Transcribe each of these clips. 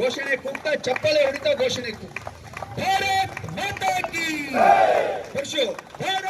ಘೋಷಣೆ ಕೂಗ್ತ ಚಪ್ಪಲೆ ಹೊಡಿತ ಘೋಷಣೆ ಕೂಗ್ತ. ಭಾರತ್ ಮಾತಾ ಕಿ ಪರಶು ಭಾರತ್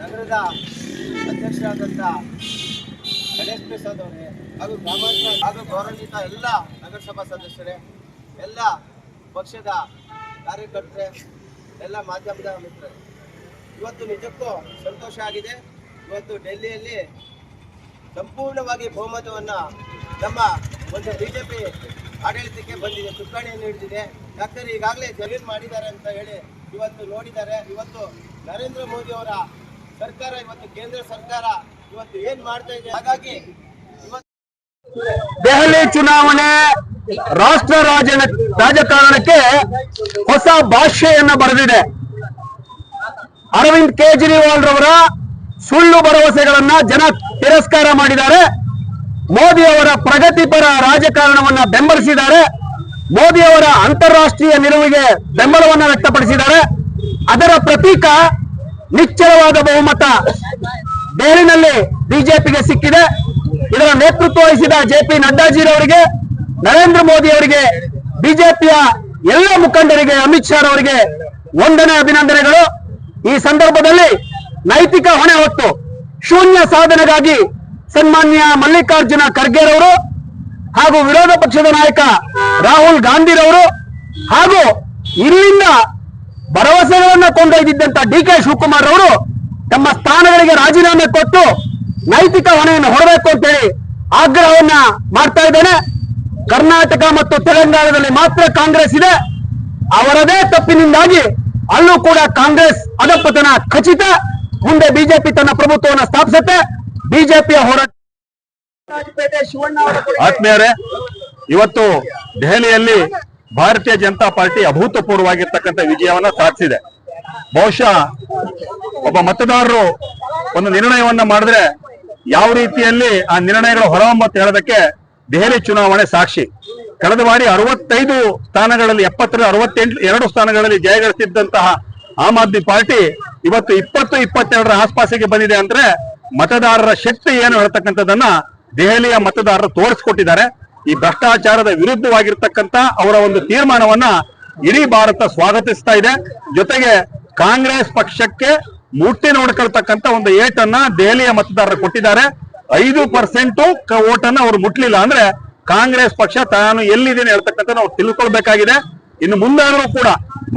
ನಗರದ ಅಧ್ಯಕ್ಷರಾದಂಥ ಗಣೇಶ್ ಪ್ರಸಾದ್ ಅವರೇ ಹಾಗೂ ಗ್ರಾಮಾಂತರ ಹಾಗೂ ಗೌರವಿತ ಎಲ್ಲ ನಗರಸಭಾ ಸದಸ್ಯರೇ, ಎಲ್ಲ ಪಕ್ಷದ ಕಾರ್ಯಕರ್ತರೆ, ಎಲ್ಲ ಮಾಧ್ಯಮದ ಮಿತ್ರರೇ, ಇವತ್ತು ನಿಜಕ್ಕೂ ಸಂತೋಷ ಆಗಿದೆ. ಇವತ್ತು ಡೆಲ್ಲಿಯಲ್ಲಿ ಸಂಪೂರ್ಣವಾಗಿ ಬಹುಮತವನ್ನು ನಮ್ಮ ಒಂದು ಪಿ ಆಡಳಿತಕ್ಕೆ ಬಂದಿದೆ, ಚುಕ್ಕಾಣಿಯನ್ನು ಹಿಡಿದಿದೆ. ಡಾಕ್ಟರ್ ಈಗಾಗಲೇ ಜಮೀನು ಮಾಡಿದ್ದಾರೆ ಅಂತ ಹೇಳಿ ಇವತ್ತು ನೋಡಿದ್ದಾರೆ. ಇವತ್ತು ನರೇಂದ್ರ ಮೋದಿ ಅವರ ಸರ್ಕಾರ ಇವತ್ತು ಕೇಂದ್ರ ಸರ್ಕಾರ ಇವತ್ತು ಏನ್ ಮಾಡ್ತಾ ಇದೆ? ಹಾಗಾಗಿ ದೆಹಲಿ ಚುನಾವಣೆ ರಾಷ್ಟ್ರ ರಾಜ ರಾಜಕಾರಣಕ್ಕೆ ಹೊಸ ಭಾಷೆಯನ್ನ ಬರೆದಿದೆ. ಅರವಿಂದ್ ಕೇಜ್ರಿವಾಲ್ ರವರ ಸುಳ್ಳು ಭರವಸೆಗಳನ್ನ ಜನ ತಿರಸ್ಕಾರ ಮಾಡಿದ್ದಾರೆ. ಮೋದಿ ಅವರ ಪ್ರಗತಿಪರ ರಾಜಕಾರಣವನ್ನ ಬೆಂಬಲಿಸಿದ್ದಾರೆ. ಮೋದಿ ಅವರ ಅಂತಾರಾಷ್ಟ್ರೀಯ ನಿಲುವಿಗೆ ಬೆಂಬಲವನ್ನ ವ್ಯಕ್ತಪಡಿಸಿದ್ದಾರೆ. ಅದರ ಪ್ರತೀಕ ನಿಶ್ಚಲವಾದ ಬಹುಮತ ಬೇರಿನಲ್ಲಿ ಬಿಜೆಪಿಗೆ ಸಿಕ್ಕಿದೆ. ಇದರ ನೇತೃತ್ವ ವಹಿಸಿದ ಜೆ ಪಿ ನಡ್ಡಾಜಿರವರಿಗೆ, ನರೇಂದ್ರ ಮೋದಿ ಅವರಿಗೆ, ಬಿಜೆಪಿಯ ಎಲ್ಲ ಮುಖಂಡರಿಗೆ, ಅಮಿತ್ ಶಾ ಅವರಿಗೆ ವಂದನೆ, ಅಭಿನಂದನೆಗಳು. ಈ ಸಂದರ್ಭದಲ್ಲಿ ನೈತಿಕ ಹೊಣೆ ಹೊತ್ತು ಶೂನ್ಯ ಸಾಧನೆಗಾಗಿ ಸನ್ಮಾನ್ಯ ಮಲ್ಲಿಕಾರ್ಜುನ ಖರ್ಗೆರವರು ಹಾಗೂ ವಿರೋಧ ಪಕ್ಷದ ನಾಯಕ ರಾಹುಲ್ ಗಾಂಧಿರವರು ಹಾಗೂ ಇಲ್ಲಿಂದ ಭರವಸೆಗಳನ್ನ ಕೊಂಡೊಯ್ದಿದ್ದಂತ ಡಿ ಕೆ ಶಿವಕುಮಾರ್ ಅವರು ತಮ್ಮ ಸ್ಥಾನಗಳಿಗೆ ರಾಜೀನಾಮೆ ಕೊಟ್ಟು ನೈತಿಕ ಹೊಣೆಯನ್ನು ಹೊರಬೇಕು ಅಂತೇಳಿ ಆಗ್ರಹವನ್ನ ಮಾಡ್ತಾ ಇದ್ದೇನೆ. ಕರ್ನಾಟಕ ಮತ್ತು ತೆಲಂಗಾಣದಲ್ಲಿ ಮಾತ್ರ ಕಾಂಗ್ರೆಸ್ ಇದೆ. ಅವರದೇ ತಪ್ಪಿನಿಂದಾಗಿ ಅಲ್ಲೂ ಕೂಡ ಕಾಂಗ್ರೆಸ್ ಅಧಪತನ ಖಚಿತ. ಮುಂದೆ ಬಿಜೆಪಿ ತನ್ನ ಪ್ರಭುತ್ವವನ್ನು ಸ್ಥಾಪಿಸುತ್ತೆ. ಬಿಜೆಪಿಯ ಹೋರಾಟ ಆತ್ಮೀಯರೇ ಇವತ್ತು ದೆಹಲಿಯಲ್ಲಿ ಭಾರತೀಯ ಜನತಾ ಪಾರ್ಟಿ ಅಭೂತಪೂರ್ವವಾಗಿರ್ತಕ್ಕಂಥ ವಿಜಯವನ್ನ ಸಾಧಿಸಿದೆ. ಬಹುಶಃ ಒಬ್ಬ ಮತದಾರರು ಒಂದು ನಿರ್ಣಯವನ್ನ ಮಾಡಿದ್ರೆ ಯಾವ ರೀತಿಯಲ್ಲಿ ಆ ನಿರ್ಣಯಗಳು ಹೊರಹೊಮ್ಮತ್ತು ಹೇಳೋದಕ್ಕೆ ದೆಹಲಿ ಚುನಾವಣೆ ಸಾಕ್ಷಿ. ಕಳೆದ ಬಾರಿ ಅರವತ್ತೈದು ಸ್ಥಾನಗಳಲ್ಲಿ ಎಪ್ಪತ್ತರ ಅರವತ್ತೆಂಟು, ಎರಡು ಸ್ಥಾನಗಳಲ್ಲಿ ಜಯಗಳಿಸಿದ್ದಂತಹ ಆಮ್ ಆದ್ಮಿ ಪಾರ್ಟಿ ಇವತ್ತು ಇಪ್ಪತ್ತು, ಇಪ್ಪತ್ತೆರಡರ ಆಸ್ಪಾಸಿಗೆ ಬಂದಿದೆ ಅಂದ್ರೆ ಮತದಾರರ ಶಕ್ತಿ ಏನು ಹೇಳ್ತಕ್ಕಂಥದ್ದನ್ನ ದೆಹಲಿಯ ಮತದಾರರು ತೋರಿಸ್ಕೊಟ್ಟಿದ್ದಾರೆ. ಈ ಭ್ರಷ್ಟಾಚಾರದ ವಿರುದ್ಧವಾಗಿರ್ತಕ್ಕಂತ ಅವರ ಒಂದು ತೀರ್ಮಾನವನ್ನ ಇಡೀ ಭಾರತ ಸ್ವಾಗತಿಸ್ತಾ ಇದೆ. ಜೊತೆಗೆ ಕಾಂಗ್ರೆಸ್ ಪಕ್ಷಕ್ಕೆ ಮುಟ್ಟಿ ನೋಡ್ಕೊಳ್ತಕ್ಕಂತ ಒಂದು ಏಟನ್ನ ದೆಹಲಿಯ ಮತದಾರರು ಕೊಟ್ಟಿದ್ದಾರೆ. ಐದು ಪರ್ಸೆಂಟ್ ಓಟನ್ನ ಅವರು ಮುಟ್ಲಿಲ್ಲ ಅಂದ್ರೆ ಕಾಂಗ್ರೆಸ್ ಪಕ್ಷ ತಾನು ಎಲ್ಲಿದ್ದೀನಿ ಹೇಳ್ತಕ್ಕಂಥ ನಾವು ತಿಳ್ಕೊಳ್ಬೇಕಾಗಿದೆ. ಇನ್ನು ಮುಂದಾದರೂ ಕೂಡ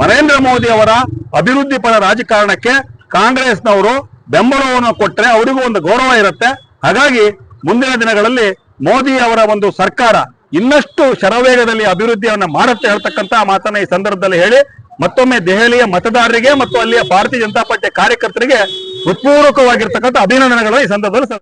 ನರೇಂದ್ರ ಮೋದಿ ಅವರ ಅಭಿವೃದ್ಧಿ ಪರ ರಾಜಕಾರಣಕ್ಕೆ ಕಾಂಗ್ರೆಸ್ನವರು ಬೆಂಬಲವನ್ನು ಕೊಟ್ಟರೆ ಅವರಿಗೂ ಒಂದು ಗೌರವ ಇರುತ್ತೆ. ಹಾಗಾಗಿ ಮುಂದಿನ ದಿನಗಳಲ್ಲಿ ಮೋದಿ ಅವರ ಒಂದು ಸರ್ಕಾರ ಇನ್ನಷ್ಟು ಶರವೇಗದಲ್ಲಿ ಅಭಿವೃದ್ಧಿಯನ್ನು ಮಾಡುತ್ತೆ ಹೇಳ್ತಕ್ಕಂತ ಮಾತನ್ನ ಈ ಸಂದರ್ಭದಲ್ಲಿ ಹೇಳಿ ಮತ್ತೊಮ್ಮೆ ದೆಹಲಿಯ ಮತದಾರರಿಗೆ ಮತ್ತು ಅಲ್ಲಿಯ ಭಾರತೀಯ ಜನತಾ ಪಾರ್ಟಿ ಕಾರ್ಯಕರ್ತರಿಗೆ ಹೃತ್ಪೂರ್ವಕವಾಗಿರ್ತಕ್ಕಂಥ ಅಭಿನಂದನೆಗಳು ಈ ಸಂದರ್ಭದಲ್ಲಿ